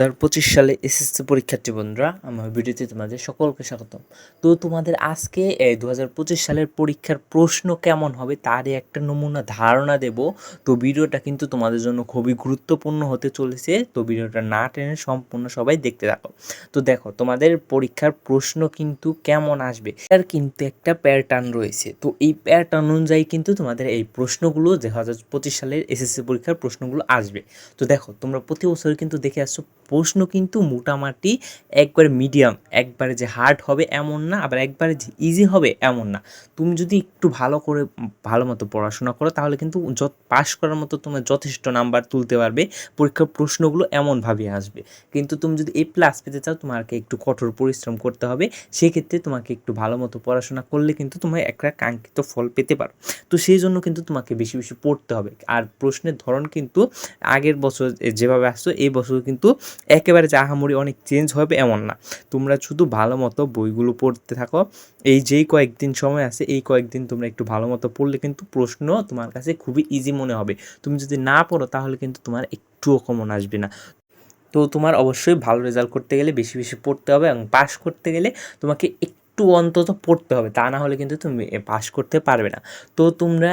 হাজার পঁচিশ সালে এসএসসি পরীক্ষার্থী বন্ধুরা, আমার ভিডিওতে তোমাদের সকলকে স্বাগতম। তো তোমাদের আজকে এই দু হাজার পঁচিশ সালের পরীক্ষার প্রশ্ন কেমন হবে তারই একটা নমুনা ধারণা দেব। তো ভিডিওটা কিন্তু তোমাদের জন্য খুবই গুরুত্বপূর্ণ হতে চলেছে। তো ভিডিওটা না টেনে সম্পূর্ণ সবাই দেখতে থাকো। তো দেখো, তোমাদের পরীক্ষার প্রশ্ন কিন্তু কেমন আসবে, এর কিন্তু একটা প্যাটার্ন রয়েছে। তো এই প্যাটার্ন অনুযায়ী কিন্তু তোমাদের এই প্রশ্নগুলো দু হাজার পঁচিশ সালের এসএসসি পরীক্ষার প্রশ্নগুলো আসবে। তো দেখো, তোমরা প্রতি বছর কিন্তু দেখে আসছো প্রশ্ন কিন্তু মোটামুটি একবারে মিডিয়াম একবারে যে হার্ড হবে এমন না, আবার একবারে যে ইজি হবে এমন না। তুমি যদি একটু ভালো করে, ভালো মতো পড়াশোনা করো, তাহলে কিন্তু যত পাশ করার মতো তোমার যথেষ্ট নাম্বার তুলতে পারবে, পরীক্ষার প্রশ্নগুলো এমনভাবে আসবে। কিন্তু তুমি যদি এ প্লাস পেতে চাও, তোমাকে একটু কঠোর পরিশ্রম করতে হবে, সেক্ষেত্রে তোমাকে একটু ভালো মতো পড়াশোনা করলে কিন্তু তোমার একটা কাঙ্ক্ষিত ফল পেতে পারো। তো সেই জন্য কিন্তু তোমাকে বেশি বেশি পড়তে হবে। আর প্রশ্নের ধরন কিন্তু আগের বছর যেভাবে আসছো এই বছর কিন্তু একেবারে যে অনেক চেঞ্জ হবে এমন না। তোমরা শুধু ভালো মতো বইগুলো পড়তে থাকো। এই যেই কয়েকদিন সময় আছে, এই কয়েকদিন তোমরা একটু ভালো মতো পড়লে কিন্তু প্রশ্ন তোমার কাছে খুবই ইজি মনে হবে। তুমি যদি না পড়ো, তাহলে কিন্তু তোমার একটুও কমন আসবে না। তো তোমার অবশ্যই ভালো রেজাল্ট করতে গেলে বেশি বেশি পড়তে হবে এবং পাস করতে গেলে তোমাকে একটু অন্তত পড়তে হবে। তা না হলে কিন্তু তুমি পাস করতে পারবে না। তো তোমরা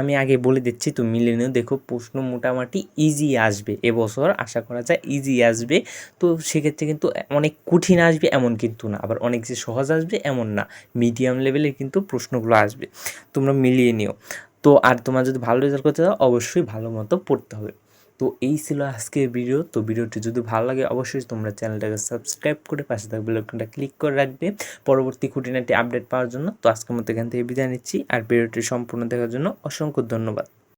আমি আগে বলে দিচ্ছি, তুমি মিলে নিও। দেখো প্রশ্ন মোটামুটি ইজি আসবে এবছর, আশা করা যায় ইজি আসবে। তো সেক্ষেত্রে কিন্তু অনেক কঠিন আসবে এমন কিন্তু না। আবার অনেক যে সহজ আসবে এমন না। মিডিয়াম লেভেলের কিন্তু প্রশ্নগুলো আসবে। তোমরা মিলিয়ে নিও। তো আর তোমার যদি ভালো রেজাল্ট করতে চাও, অবশ্যই ভালো মতো পড়তে হবে। তো এই ছিল আজকের ভিডিও তো ভিডিওটি যদি ভালো লাগে, অবশ্যই তোমরা চ্যানেলটাকে সাবস্ক্রাইব করে পাশে থাকা বেলকনটা ক্লিক করে রাখবে পরবর্তী খুঁটিনাটি আপডেট পাওয়ার জন্য। তো আজকের মতো এখান থেকে বিদায় নিচ্ছি। আর ভিডিওটি সম্পূর্ণ দেখার জন্য অসংখ্য ধন্যবাদ।